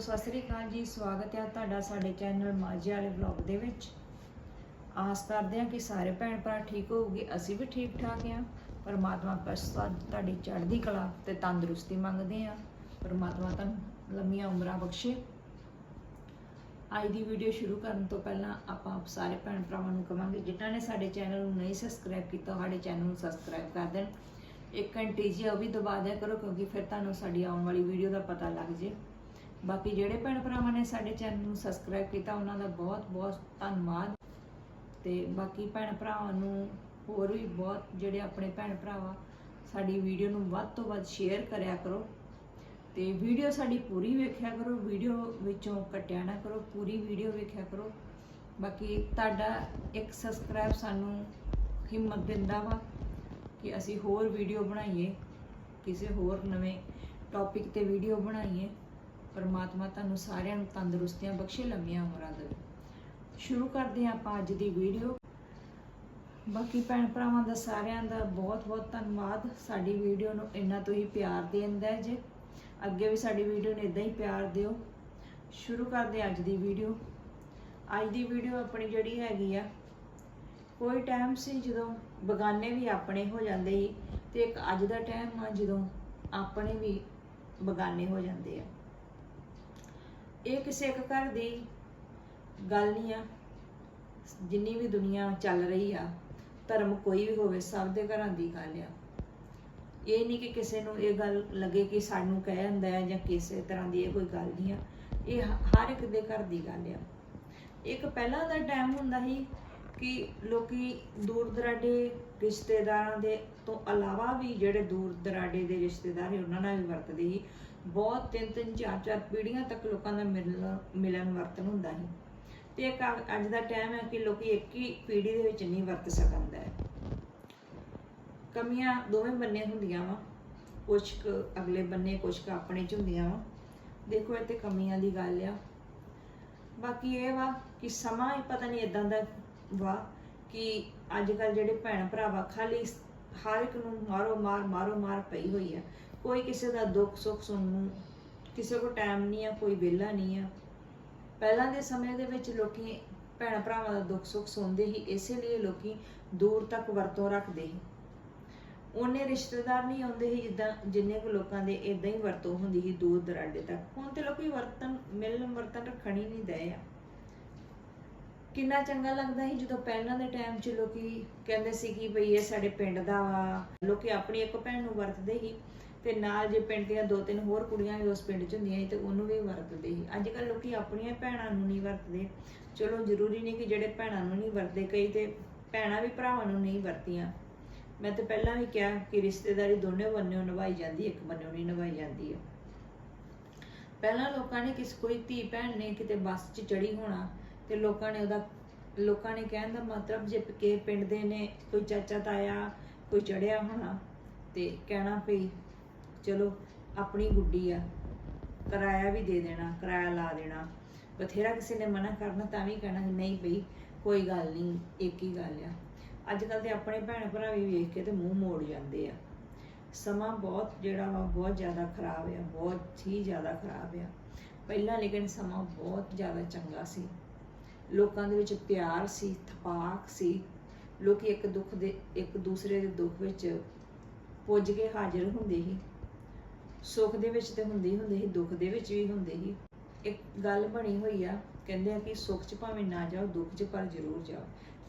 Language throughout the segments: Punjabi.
ਸਤਿ ਸ੍ਰੀ ਅਕਾਲ ਜੀ, ਸਵਾਗਤ ਹੈ ਤੁਹਾਡਾ ਸਾਡੇ ਚੈਨਲ ਮਾਝੇ ਵਾਲੇ ਵਲੌਗ ਦੇ ਵਿੱਚ। ਆਸ ਕਰਦੇ ਹਾਂ ਕਿ ਸਾਰੇ ਭੈਣ ਭਰਾ ਠੀਕ ਹੋਊਗੇ, ਅਸੀਂ ਵੀ ਠੀਕ ਠਾਕ ਹਾਂ। ਪਰਮਾਤਮਾ ਬਸ ਤੁਹਾ- ਤੁਹਾਡੀ ਚੜ੍ਹਦੀ ਕਲਾ ਤੇ ਤੰਦਰੁਸਤੀ ਮੰਗਦੇ ਹਾਂ। ਪਰਮਾਤਮਾ ਤੁਹਾਨੂੰ ਲੰਮੀਆਂ ਉਮਰਾਂ ਬਖਸ਼ੇ। ਅੱਜ ਦੀ ਵੀਡੀਓ ਸ਼ੁਰੂ ਕਰਨ ਤੋਂ ਪਹਿਲਾਂ ਆਪਾਂ ਸਾਰੇ ਭੈਣ ਭਰਾਵਾਂ ਨੂੰ ਕਵਾਂਗੇ, ਜਿਨ੍ਹਾਂ ਨੇ ਸਾਡੇ ਚੈਨਲ ਨੂੰ ਨਹੀਂ ਸਬਸਕ੍ਰਾਈਬ ਕੀਤਾ ਸਾਡੇ ਚੈਨਲ ਨੂੰ ਸਬਸਕ੍ਰਾਈਬ ਕਰ ਦੇਣ। ਇੱਕ ਘੰਟੀ ਜੀ ਉਹ ਵੀ ਦਬਾ ਦਿਆ ਕਰੋ, ਕਿਉਂਕਿ ਫਿਰ ਤੁਹਾਨੂੰ ਸਾਡੀ ਆਉਣ ਵਾਲੀ ਵੀਡੀਓ ਦਾ ਪਤਾ ਲੱਗ ਜੇ। ਬਾਕੀ ਜਿਹੜੇ ਭੈਣ ਭਰਾਵਾਂ ਨੇ ਸਾਡੇ ਚੈਨਲ ਨੂੰ ਸਬਸਕ੍ਰਾਈਬ ਕੀਤਾ, ਉਹਨਾਂ ਦਾ ਬਹੁਤ ਬਹੁਤ ਧੰਨਵਾਦ। ਤੇ ਬਾਕੀ ਭੈਣ ਭਰਾਵਾਂ ਨੂੰ ਹੋਰ ਵੀ ਬਹੁਤ ਜਿਹੜੇ ਆਪਣੇ ਭੈਣ ਭਰਾਵਾ, ਸਾਡੀ ਵੀਡੀਓ ਨੂੰ ਵੱਧ ਤੋਂ ਵੱਧ ਸ਼ੇਅਰ ਕਰਿਆ ਕਰੋ। ਤੇ ਵੀਡੀਓ ਸਾਡੀ ਪੂਰੀ ਵੇਖਿਆ ਕਰੋ ਵੀਡੀਓ ਵਿੱਚੋਂ ਕੱਟਿਆ ਨਾ ਕਰੋ, ਪੂਰੀ ਵੀਡੀਓ ਵੇਖਿਆ ਕਰੋ। ਬਾਕੀ ਤੁਹਾਡਾ ਇੱਕ ਸਬਸਕ੍ਰਾਈਬ ਸਾਨੂੰ ਹਿੰਮਤ ਦਿੰਦਾ ਵਾ ਕਿ ਅਸੀਂ ਹੋਰ ਵੀਡੀਓ ਬਣਾਈਏ, ਕਿਸੇ ਹੋਰ ਨਵੇਂ ਟੌਪਿਕ ਤੇ ਵੀਡੀਓ ਬਣਾਈਏ। ਪਰਮਾਤਮਾ ਤੁਹਾਨੂੰ ਸਾਰਿਆਂ ਨੂੰ ਤੰਦਰੁਸਤੀਆਂ ਬਖਸ਼ੇ ਲੰਮੀਆਂ ਉਮਰਾਂ ਦੇਵੇ। ਸ਼ੁਰੂ ਕਰਦੇ ਹਾਂ ਆਪਾਂ ਅੱਜ ਦੀ ਵੀਡੀਓ। ਬਾਕੀ ਭੈਣ ਭਰਾਵਾਂ ਦਾ ਸਾਰਿਆਂ ਦਾ ਬਹੁਤ-ਬਹੁਤ ਧੰਨਵਾਦ। ਸਾਡੀ ਵੀਡੀਓ ਨੂੰ ਇੰਨਾ ਤੋਂ ਹੀ ਪਿਆਰ ਦੇਂਦਾ ਜੇ। ਅੱਗੇ ਵੀ ਸਾਡੀ ਵੀਡੀਓ ਨੂੰ ਇਦਾਂ ਹੀ ਪਿਆਰ ਦਿਓ। ਸ਼ੁਰੂ ਕਰਦੇ ਹਾਂ ਅੱਜ ਦੀ ਵੀਡੀਓ। ਅੱਜ ਦੀ ਵੀਡੀਓ ਆਪਣੀ ਜਿਹੜੀ ਹੈਗੀ ਆ, ਕੋਈ ਟਾਈਮ ਸੀ ਜਦੋਂ ਬਗਾਨੇ ਵੀ ਆਪਣੇ ਹੋ ਜਾਂਦੇ ਸੀ ਤੇ ਇੱਕ ਅੱਜ ਦਾ ਟਾਈਮ ਆ ਜਦੋਂ ਆਪਣੇ ਵੀ ਬਗਾਨੇ ਹੋ ਜਾਂਦੇ ਆ। ਇਹ ਕਿਸੇ ਇੱਕ ਘਰ ਦੀ ਗੱਲ ਨਹੀਂ ਆ। ਜਿੰਨੀ ਵੀ ਦੁਨੀਆ ਚੱਲ ਰਹੀ ਆ, ਧਰਮ ਕੋਈ ਵੀ ਹੋਵੇ, ਸਭ ਦੇ ਘਰਾਂ ਦੀ ਗੱਲ ਆ। ਇਹ ਨਹੀਂ ਕਿ ਕਿਸੇ ਨੂੰ ਇਹ ਗੱਲ ਲੱਗੇ ਕਿ ਸਾਨੂੰ ਕਹਿ ਜਾਂਦਾ ਹੈ ਜਾਂ ਕਿਸੇ ਤਰ੍ਹਾਂ ਦੀ ਇਹ ਕੋਈ ਗੱਲ ਨਹੀਂ ਆ। ਇਹ ਹਰ ਇੱਕ ਦੇ ਘਰ ਦੀ ਗੱਲ ਆ। ਇੱਕ ਪਹਿਲਾਂ ਦਾ ਟਾਈਮ ਹੁੰਦਾ ਸੀ ਕਿ ਲੋਕੀ ਦੂਰ ਦਰਾਡੇ ਰਿਸ਼ਤੇਦਾਰਾਂ ਦੇ ਤੋਂ ਇਲਾਵਾ ਵੀ ਜਿਹੜੇ ਦੂਰ ਦਰਾਡੇ ਦੇ ਰਿਸ਼ਤੇਦਾਰ ਸੀ, ਉਹਨਾਂ ਨਾਲ ਵੀ ਵਰਤਦੇ ਸੀ। ਬਹੁਤ ਤਿੰਨ ਤਿੰਨ, ਚਾਰ ਚਾਰ ਪੀੜ੍ਹੀਆਂ ਤੱਕ ਲੋਕਾਂ ਦਾ ਮਿਲਣ ਮਿਲਣ ਵਰਤਨ ਹੁੰਦਾ ਸੀ। ਤੇ ਅੱਜ ਦਾ ਟਾਈਮ ਹੈ ਕਿ ਲੋਕੀ ਇੱਕ ਹੀ ਪੀੜ੍ਹੀ ਦੇ ਵਿੱਚ ਨਹੀਂ ਵਰਤ ਸਕਦਾ ਹੈ। ਕਮੀਆਂ ਦੋਵੇਂ ਬੰਨੇ ਹੁੰਦੀਆਂ ਵਾ। ਕੁਛ ਅਗਲੇ ਬੰਨੇ, ਕੁਛ ਕੁ ਆਪਣੇ ਚ ਹੁੰਦੀਆਂ ਵਾ। ਦੇਖੋ ਇਹ ਕਮੀਆਂ ਦੀ ਗੱਲ ਆ। ਬਾਕੀ ਇਹ ਵਾ ਕਿ ਸਮਾਂ ਹੀ ਪਤਾ ਨਹੀਂ ਇਦਾਂ ਦਾ ਵਾ ਕਿ ਅੱਜ ਕੱਲ ਜਿਹੜੇ ਭੈਣ ਭਰਾਵਾ ਖਾਲੀ ਹਰ ਇੱਕ ਨੂੰ ਮਾਰੋ ਮਾਰ ਮਾਰੋ ਮਾਰ ਪਈ ਹੋਈ ਆ। ਕੋਈ ਕਿਸੇ ਦਾ ਦੁੱਖ, ਸੁੱਖ ਸੁਣਨ, ਕਿਸੇ ਕੋਲ ਟਾਈਮ ਨਹੀਂ ਆ, ਕੋਈ ਵਿਹਲਾ ਨਹੀਂ ਆ। ਪਹਿਲਾਂ ਦੇ ਸਮੇਂ ਦੇ ਵਿੱਚ ਲੋਕੀ ਭੈਣ ਭਰਾਵਾਂ ਦਾ ਦੁੱਖ, ਸੁੱਖ ਸੁਣਦੇ ਹੀ ਇਸੇ ਲਈ ਲੋਕੀ ਦੂਰ ਤੱਕ ਵਰਤੋਂ ਰੱਖਦੇ ਸੀ। ਉਹਨੇ ਰਿਸ਼ਤੇਦਾਰ ਨਹੀਂ ਆਉਂਦੇ ਸੀ ਜਿੱਦਾਂ ਜਿੰਨੇ ਕੁ ਲੋਕਾਂ ਦੇ ਇਦਾਂ ਹੀ ਵਰਤੋਂ ਹੁੰਦੀ ਸੀ ਦੂਰ ਦਰਾਡੇ ਤੱਕ। ਹੁਣ ਤੇ ਲੋਕੀ ਵਰਤਨ, ਮਿਲਣ ਵਰਤਨ ਰੱਖਣ ਹੀ ਨਹੀਂ ਦਏ ਆ। ਕਿੰਨਾ ਚੰਗਾ ਲੱਗਦਾ ਸੀ ਜਦੋਂ ਪਹਿਲਾਂ ਦੇ ਟਾਈਮ 'ਚ ਲੋਕੀ ਕਹਿੰਦੇ ਸੀ ਕਿ ਭਈ ਇਹ ਸਾਡੇ ਪਿੰਡ ਦਾ ਵਾ। ਲੋਕੀ ਆਪਣੀ ਇੱਕ ਭੈਣ ਨੂੰ ਵਰਤਦੇ ਸੀ। ਤੇ ਨਾਲ ਜੇ ਪਿੰਡ ਦੀਆਂ ਦੋ ਤਿੰਨ ਹੋਰ ਕੁੜੀਆਂ ਵੀ ਉਸ ਪਿੰਡ 'ਚ ਹੁੰਦੀਆਂ ਸੀ ਤੇ ਉਹਨੂੰ ਵੀ ਵਰਤਦੇ ਸੀ। ਅੱਜ ਕੱਲ ਲੋਕੀ ਆਪਣੀਆਂ ਭੈਣਾਂ ਨੂੰ ਨਹੀਂ ਵਰਤਦੇ। ਚਲੋ ਜ਼ਰੂਰੀ ਨਹੀਂ ਕਿ ਜਿਹੜੇ ਭੈਣਾਂ ਨੂੰ ਨਹੀਂ ਵਰਤਦੇ, ਕਈ ਤੇ ਭੈਣਾਂ ਵੀ ਭਰਾਵਾਂ ਨੂੰ ਨਹੀਂ ਵਰਤੀਆਂ ਮੈਂ ਤਾਂ ਪਹਿਲਾਂ ਵੀ ਕਿਹਾ ਕਿ ਰਿਸ਼ਤੇਦਾਰੀ ਦੋਨੇ ਬੰਨਿਓ ਨਿਭਾਈ ਜਾਂਦੀ, ਇੱਕ ਬੰਨਿਓ ਨਹੀਂ ਨਿਭਾਈ ਜਾਂਦੀ ਹੈ ਪਹਿਲਾਂ ਲੋਕਾਂ ਨੇ ਕਿਸ ਕੋਈ ਧੀ ਭੈਣ ਨੇ ਕਿਤੇ ਬੱਸ 'ਚ ਚੜੀ ਹੋਣਾ ਤੇ ਲੋਕਾਂ ਨੇ ਉਹਦਾ, ਲੋਕਾਂ ਨੇ ਕਹਿਣ ਦਾ ਮਤਲਬ ਜੇ ਕਿ ਪਿੰਡ ਦੇ ਨੇ ਕੋਈ ਚਾਚਾ ਤਾਇਆ, ਕੋਈ ਚੜਿਆ ਹੋਣਾ ਤੇ ਕਹਿਣਾ ਪਈ ਚਲੋ, ਆਪਣੀ ਗੁੱਡੀ ਆ। ਕਿਰਾਇਆ ਵੀ ਦੇ ਦੇਣਾ, ਕਿਰਾਇਆ ਲਾ ਦੇਣਾ। ਬਥੇਰਾ ਕਿਸੇ ਨੇ ਮਨਾ ਕਰਨਾ ਤਾਂ ਵੀ ਕਹਿਣਾ ਕਿ ਨਹੀਂ ਬਈ, ਕੋਈ ਗੱਲ ਨਹੀਂ, ਇੱਕ ਹੀ ਗੱਲ ਆ। ਅੱਜ ਕੱਲ ਤੇ ਆਪਣੇ ਭੈਣ ਭਰਾ ਵੀ ਵੇਖ ਕੇ ਤੇ ਮੂੰਹ ਮੋੜ ਜਾਂਦੇ ਆ। ਸਮਾਂ ਬਹੁਤ ਜਿਹੜਾ ਵਾ, ਬਹੁਤ ਜ਼ਿਆਦਾ ਖਰਾਬ ਆ, ਬਹੁਤ ਹੀ ਜ਼ਿਆਦਾ ਖਰਾਬ ਆ। ਪਹਿਲਾਂ ਲੇਕਿਨ ਸਮਾਂ ਬਹੁਤ ਜ਼ਿਆਦਾ ਚੰਗਾ ਸੀ। ਲੋਕਾਂ ਦੇ ਵਿੱਚ ਪਿਆਰ ਸੀ, ਥਪਾਕ ਸੀ। ਲੋਕੀ ਇੱਕ ਦੁੱਖ ਦੇ, ਇੱਕ ਦੂਸਰੇ ਦੇ ਦੁੱਖ ਵਿੱਚ ਪੁੱਜ ਕੇ ਹਾਜ਼ਰ ਹੁੰਦੇ ਸੀ। ਸੁੱਖ ਦੇ ਵਿੱਚ ਤੇ ਹੁੰਦੇ ਹੀ ਹੁੰਦੇ ਸੀ, ਦੁੱਖ ਦੇ ਵਿੱਚ ਵੀ ਹੁੰਦੇ ਸੀ। ਇੱਕ ਗੱਲ ਬਣੀ ਹੋਈ ਆ, ਕਹਿੰਦੇ ਆ ਕਿ ਸੁੱਖ 'ਚ ਭਾਵੇਂ ਨਾ ਜਾਓ, ਦੁੱਖ 'ਚ ਪਰ ਜ਼ਰੂਰ ਜਾਓ।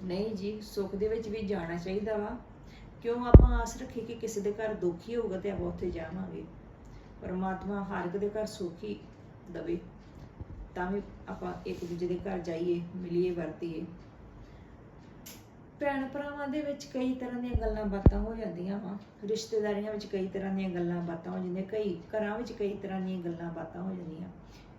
ਨਹੀਂ ਜੀ, ਸੁੱਖ ਦੇ ਵਿੱਚ ਵੀ ਜਾਣਾ ਚਾਹੀਦਾ ਵਾ। ਕਿਉਂ ਆਪਾਂ ਆਸ ਰੱਖੀ ਕਿ ਕਿਸੇ ਦੇ ਘਰ ਦੁੱਖ ਹੀ ਹੋਊਗਾ ਤੇ ਆਪਾਂ ਉੱਥੇ ਜਾਵਾਂਗੇ? ਪਰਮਾਤਮਾ ਹਰ ਇੱਕ ਦੇ ਘਰ ਸੁੱਖ ਹੀ ਦਵੇ। ਤਾਂ ਵੀ ਆਪਾਂ ਇੱਕ ਦੂਜੇ ਦੇ ਘਰ ਜਾਈਏ, ਮਿਲੀਏ, ਵਰਤੀਏ। ਭੈਣ ਭਰਾਵਾਂ ਦੇ ਵਿੱਚ ਕਈ ਤਰ੍ਹਾਂ ਦੀਆਂ ਗੱਲਾਂ ਬਾਤਾਂ ਹੋ ਜਾਂਦੀਆਂ ਵਾ। ਰਿਸ਼ਤੇਦਾਰੀਆਂ ਵਿੱਚ ਕਈ ਤਰ੍ਹਾਂ ਦੀਆਂ ਗੱਲਾਂ ਬਾਤਾਂ ਹੋ ਜਾਂਦੀਆਂ, ਕਈ ਘਰਾਂ ਵਿੱਚ ਕਈ ਤਰ੍ਹਾਂ ਦੀਆਂ ਗੱਲਾਂ ਬਾਤਾਂ ਹੋ ਜਾਂਦੀਆਂ।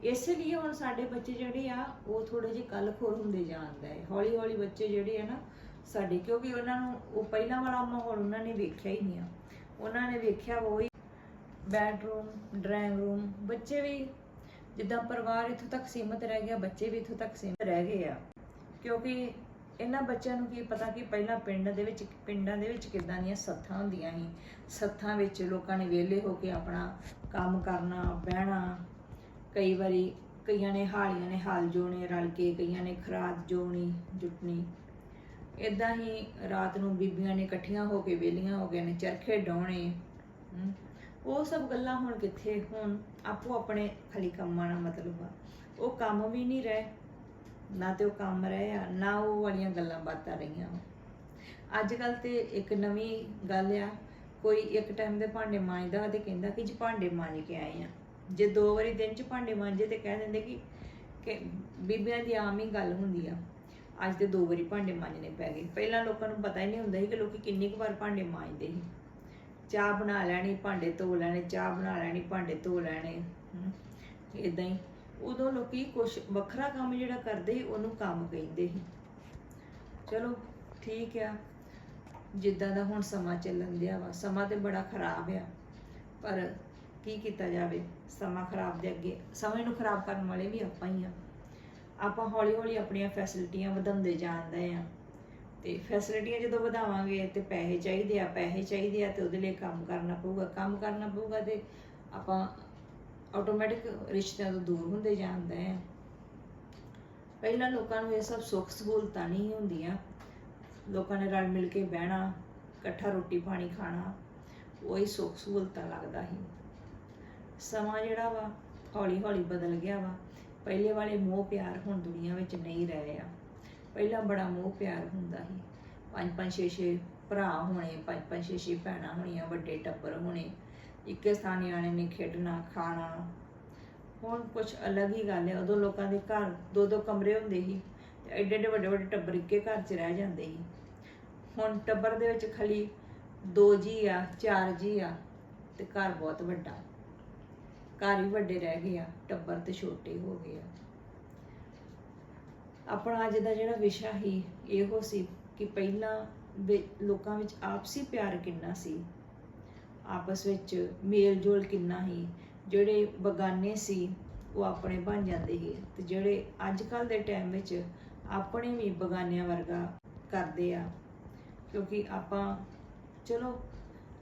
ਇਸ ਲਈ ਹੁਣ ਸਾਡੇ ਬੱਚੇ ਜਿਹੜੇ ਆ, ਉਹ ਥੋੜੇ ਜਿਹੇ ਕਲਖੋਰ ਹੁੰਦੇ ਜਾਂਦੇ ਹੈ ਹੌਲੀ ਹੌਲੀ ਬੱਚੇ ਜਿਹੜੇ ਆ ਨਾ, ਸਾਡੇ ਕਿਉਂਕਿ ਉਹਨਾਂ ਨੂੰ ਉਹ ਪਹਿਲਾਂ ਵਾਲਾ ਮਾਹੌਲ ਉਹਨਾਂ ਨੇ ਵੇਖਿਆ ਹੀ ਨਹੀਂ ਆ। ਉਹਨਾਂ ਨੇ ਵੇਖਿਆ ਉਹ ਹੀ ਬੈਡਰੂਮ, ਡਰਾਇੰਗ ਰੂਮ, ਬੱਚੇ ਵੀ ਜਿੱਦਾਂ ਪਰਿਵਾਰ ਇੱਥੋਂ ਤੱਕ ਸੀਮਤ ਰਹਿ ਗਿਆ, ਬੱਚੇ ਵੀ ਇੱਥੋਂ ਤੱਕ ਸੀਮਤ ਰਹਿ ਗਏ ਆ। ਕਿਉਂਕਿ ਇਹਨਾਂ ਬੱਚਿਆਂ ਨੂੰ ਕੀ ਪਤਾ ਕਿ ਪਹਿਲਾਂ ਪਿੰਡ ਦੇ ਵਿੱਚ, ਪਿੰਡਾਂ ਦੇ ਵਿੱਚ ਕਿੱਦਾਂ ਦੀਆਂ ਸੱਥਾਂ ਹੁੰਦੀਆਂ ਸੀ। ਸੱਥਾਂ ਵਿੱਚ ਲੋਕਾਂ ਨੇ ਵਿਹਲੇ ਹੋ ਕੇ ਆਪਣਾ ਕੰਮ ਕਰਨਾ, ਬਹਿਣਾ। ਕਈ ਵਾਰੀ ਕਈਆਂ ਨੇ ਹਾਲੀਆਂ ਨੇ ਹਾਲ ਜੋਣੇ, ਰਲ ਕੇ ਕਈਆਂ ਨੇ ਖਰਾਦ ਜੋਣੀ, ਜੁਟਣੀ। ਇਦਾਂ ਹੀ ਰਾਤ ਨੂੰ ਬੀਬੀਆਂ ਨੇ ਇਕੱਠੀਆਂ ਹੋ ਕੇ ਵੇਲੀਆਂ ਹੋ ਗਏ ਨੇ, ਚਰਖੇ ਡਾਉਣੇ। ਉਹ ਸਭ ਗੱਲਾਂ ਹੁਣ ਕਿੱਥੇ? ਹੁਣ ਆਪੋ ਆਪਣੇ ਖਾਲੀ ਕੰਮਾਂ ਨਾਲ ਮਤਲਬ ਆ। ਉਹ ਕੰਮ ਵੀ ਨਹੀਂ ਰਹੇ। ਨਾ ਤੇ ਉਹ ਕੰਮ ਰਹੇ ਆ, ਨਾ ਉਹ ਵਾਲੀਆਂ ਗੱਲਾਂ ਬਾਤਾਂ ਰਹੀਆਂ ਅੱਜ ਕੱਲ ਤੇ ਇੱਕ ਨਵੀਂ ਗੱਲ ਆ, ਕੋਈ ਇੱਕ ਟਾਈਮ ਦੇ ਭਾਂਡੇ ਮਾਂਜਦਾ ਤੇ ਕਹਿੰਦਾ ਕਿ ਜੀ ਭਾਂਡੇ ਮਾਂਜ ਕੇ ਆਏ ਆ। ਜੇ ਦੋ ਵਾਰੀ ਦਿਨ ਚ ਭਾਂਡੇ ਮਾਂਜੇ ਤੇ ਕਹਿ ਦਿੰਦੇ ਕਿ ਕਿ ਬੀਬੀਆਂ ਦੀ ਆਮ ਹੀ ਗੱਲ ਹੁੰਦੀ ਆ, ਅੱਜ ਤੇ ਦੋ ਵਾਰੀ ਭਾਂਡੇ ਮਾਂਜਣੇ ਪੈ ਗਏ। ਪਹਿਲਾਂ ਲੋਕਾਂ ਨੂੰ ਪਤਾ ਹੀ ਨਹੀਂ ਹੁੰਦਾ ਸੀ ਕਿ ਲੋਕੀ ਕਿੰਨੀ ਕੁ ਵਾਰ ਭਾਂਡੇ ਮਾਂਜਦੇ ਸੀ। ਚਾਹ ਬਣਾ ਲੈਣੀ, ਭਾਂਡੇ ਧੋ ਲੈਣੇ, ਚਾਹ ਬਣਾ ਲੈਣੀ, ਭਾਂਡੇ ਧੋ ਲੈਣੇ ਇਦਾਂ ਹੀ। ਉਦੋਂ ਲੋਕੀ ਕੁਝ ਵੱਖਰਾ ਕੰਮ ਜਿਹੜਾ ਕਰਦੇ ਉਹਨੂੰ ਕੰਮ ਕਹਿੰਦੇ ਸੀ। ਚਲੋ, ਠੀਕ ਆ। ਜਿੱਦਾਂ ਦਾ ਹੁਣ ਸਮਾਂ ਚੱਲਣ ਦਿਆ ਵਾ, ਸਮਾਂ ਤੇ ਬੜਾ ਖਰਾਬ ਆ। ਪਰ ਕੀ ਕੀਤਾ ਜਾਵੇ, ਸਮਾਂ ਖਰਾਬ ਦੇ ਅੱਗੇ, ਸਮੇਂ ਨੂੰ ਖਰਾਬ ਕਰਨ ਵਾਲੇ ਵੀ ਆਪਾਂ ਹੀ ਆ। ਆਪਾਂ ਹੌਲੀ ਹੌਲੀ ਆਪਣੀਆਂ ਫੈਸਿਲਿਟੀਆਂ ਵਧਾਉਂਦੇ ਜਾਂਦੇ ਆ। ਤੇ ਫੈਸਿਲਿਟੀਆਂ ਜਦੋਂ ਵਧਾਵਾਂਗੇ ਤੇ ਪੈਸੇ ਚਾਹੀਦੇ ਆ, ਪੈਸੇ ਚਾਹੀਦੇ ਆ ਤੇ ਉਹਦੇ ਲਈ ਕੰਮ ਕਰਨਾ ਪਊਗਾ। ਕੰਮ ਕਰਨਾ ਪਊਗਾ ਤੇ ਆਪਾਂ ਆਟੋਮੈਟਿਕ ਰਿਸ਼ਤਿਆਂ ਤੋਂ ਦੂਰ ਹੁੰਦੇ ਜਾਂਦੇ ਹੈ ਪਹਿਲਾਂ ਲੋਕਾਂ ਨੂੰ ਇਹ ਸਭ ਸੁੱਖ ਸਹੂਲਤਾਂ ਨਹੀਂ ਹੁੰਦੀਆਂ। ਲੋਕਾਂ ਨੇ ਰਲ ਮਿਲ ਕੇ ਬਹਿਣਾ, ਇਕੱਠਾ ਰੋਟੀ ਪਾਣੀ ਖਾਣਾ, ਉਹੀ ਸੁੱਖ ਸਹੂਲਤਾਂ ਲੱਗਦਾ ਸੀ। ਸਮਾਂ ਜਿਹੜਾ ਵਾ ਹੌਲੀ ਹੌਲੀ ਬਦਲ ਗਿਆ ਵਾ। ਪਹਿਲੇ ਵਾਲੇ ਮੋਹ ਪਿਆਰ ਹੁਣ ਦੁਨੀਆ ਵਿੱਚ ਨਹੀਂ ਰਹੇ ਆ ਪਹਿਲਾਂ ਬੜਾ ਮੋਹ ਪਿਆਰ ਹੁੰਦਾ ਸੀ। ਪੰਜ ਪੰਜ ਛੇ ਛੇ ਭਰਾ ਹੋਣੇ ਪੰਜ ਪੰਜ ਛੇ ਛੇ ਭੈਣਾਂ ਹੋਣੀਆਂ, ਵੱਡੇ ਟੱਬਰ ਹੋਣੇ। ਇੱਕੇ ਸਥਾਨ ਨਿਆਣੇ ਨੇ ਖੇਡਣਾ, ਖਾਣਾ। ਹੁਣ ਕੁਝ ਅਲੱਗ ਹੀ ਗੱਲ ਹੈ, ਉਦੋਂ ਲੋਕਾਂ ਦੇ ਘਰ ਦੋ ਦੋ ਕਮਰੇ ਹੁੰਦੇ ਸੀ ਤੇ ਐਡੇ ਐਡੇ ਵੱਡੇ ਵੱਡੇ ਟੱਬਰ ਇੱਕੇ ਘਰ 'ਚ ਰਹਿ ਜਾਂਦੇ ਸੀ। ਹੁਣ ਟੱਬਰ ਦੇ ਵਿੱਚ ਖਾਲੀ ਦੋ ਜੀ ਆ, ਚਾਰ ਜੀ ਆ ਤੇ ਘਰ ਬਹੁਤ ਵੱਡਾ। ਘਰ ਹੀ ਵੱਡੇ ਰਹਿ ਗਏ ਆ, ਟੱਬਰ ਤੇ ਛੋਟੇ ਹੋ ਗਏ ਆ। ਆਪਣਾ ਅੱਜ ਦਾ ਜਿਹੜਾ ਵਿਸ਼ਾ ਸੀ, ਇਹੋ ਸੀ ਕਿ ਪਹਿਲਾਂ ਲੋਕਾਂ ਵਿੱਚ ਆਪਸੀ ਪਿਆਰ ਕਿੰਨਾ ਸੀ ਆਪਸ ਵਿੱਚ ਮੇਲ ਜੋਲ ਕਿੰਨਾ ਹੀ, ਜਿਹੜੇ ਬਗਾਨੇ ਸੀ ਉਹ ਆਪਣੇ ਬਣ ਜਾਂਦੇ ਸੀ ਤੇ ਜਿਹੜੇ ਅੱਜ ਕੱਲ ਦੇ ਟਾਈਮ ਵਿੱਚ ਆਪਣੇ ਵੀ ਬਗਾਨਿਆਂ ਵਰਗਾ ਕਰਦੇ ਆ। ਕਿਉਂਕਿ ਆਪਾਂ, ਚਲੋ,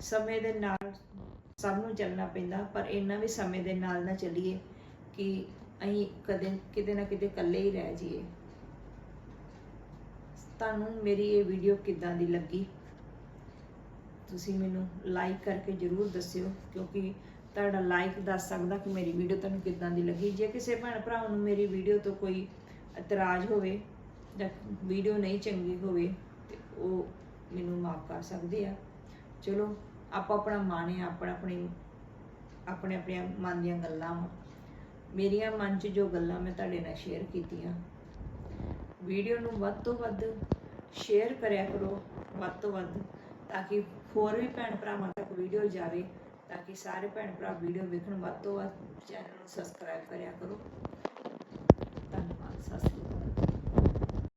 ਸਮੇਂ ਦੇ ਨਾਲ ਸਭ ਨੂੰ ਚੱਲਣਾ ਪੈਂਦਾ, ਪਰ ਇੰਨਾ ਵੀ ਸਮੇਂ ਦੇ ਨਾਲ ਨਾ ਚੱਲੀਏ ਕਿ ਅਸੀਂ ਕਦੇ, ਕਿਤੇ ਨਾ ਕਿਤੇ ਇਕੱਲੇ ਹੀ ਰਹਿ ਜਾਈਏ। ਤੁਹਾਨੂੰ ਮੇਰੀ ਇਹ ਵੀਡੀਓ ਕਿੱਦਾਂ ਦੀ ਲੱਗੀ? ਤੁਸੀਂ ਮੈਨੂੰ ਲਾਈਕ ਕਰਕੇ ਜਰੂਰ ਦੱਸਿਓ, ਕਿਉਂਕਿ ਤੁਹਾਡਾ ਲਾਈਕ ਦੱਸ ਸਕਦਾ ਕਿ ਮੇਰੀ ਵੀਡੀਓ ਤੁਹਾਨੂੰ ਕਿੱਦਾਂ ਦੀ ਲੱਗੀ। ਜੇ ਕਿਸੇ ਭੈਣ ਭਰਾ ਨੂੰ ਮੇਰੀ ਵੀਡੀਓ ਤੋਂ ਕੋਈ ਇਤਰਾਜ਼ ਹੋਵੇ ਜਾਂ ਵੀਡੀਓ ਨਹੀਂ ਚੰਗੀ ਹੋਵੇ, ਤੇ ਉਹ ਮੈਨੂੰ ਮਾਫ ਕਰ ਸਕਦੇ ਆ। ਚਲੋ, ਆਪਾਂ ਆਪਣਾ ਮਨ ਹੈ ਆਪਣਾ ਆਪਣੀ, ਆਪਣੇ ਆਪਣੇ ਮਨ ਦੀਆਂ ਗੱਲਾਂ ਵਾ। ਮੇਰੀਆਂ ਮਨ 'ਚ ਜੋ ਗੱਲਾਂ ਮੈਂ ਤੁਹਾਡੇ ਨਾਲ ਸ਼ੇਅਰ ਕੀਤੀਆਂ ਵੀਡੀਓ ਨੂੰ ਵੱਧ ਤੋਂ ਵੱਧ ਸ਼ੇਅਰ ਕਰਿਆ ਕਰੋ, ਵੱਧ ਤੋਂ ਵੱਧ, ਤਾਂ ਕਿ ਹੋਰ ਵੀ ਭੈਣ ਭਰਾਵਾਂ ਤੱਕ ਵੀਡੀਓ ਜਾਵੇ ਤਾਂ ਕਿ ਸਾਰੇ ਭੈਣ ਭਰਾ ਵੀਡੀਓ ਵੇਖਣ ਵੱਧ ਤੋਂ ਵੱਧ ਚੈਨਲ ਨੂੰ ਸਬਸਕ੍ਰਾਈਬ ਕਰਿਆ ਕਰੋ। ਧੰਨਵਾਦ, ਸਤਿ ਸ਼੍ਰੀ ਅਕਾਲ।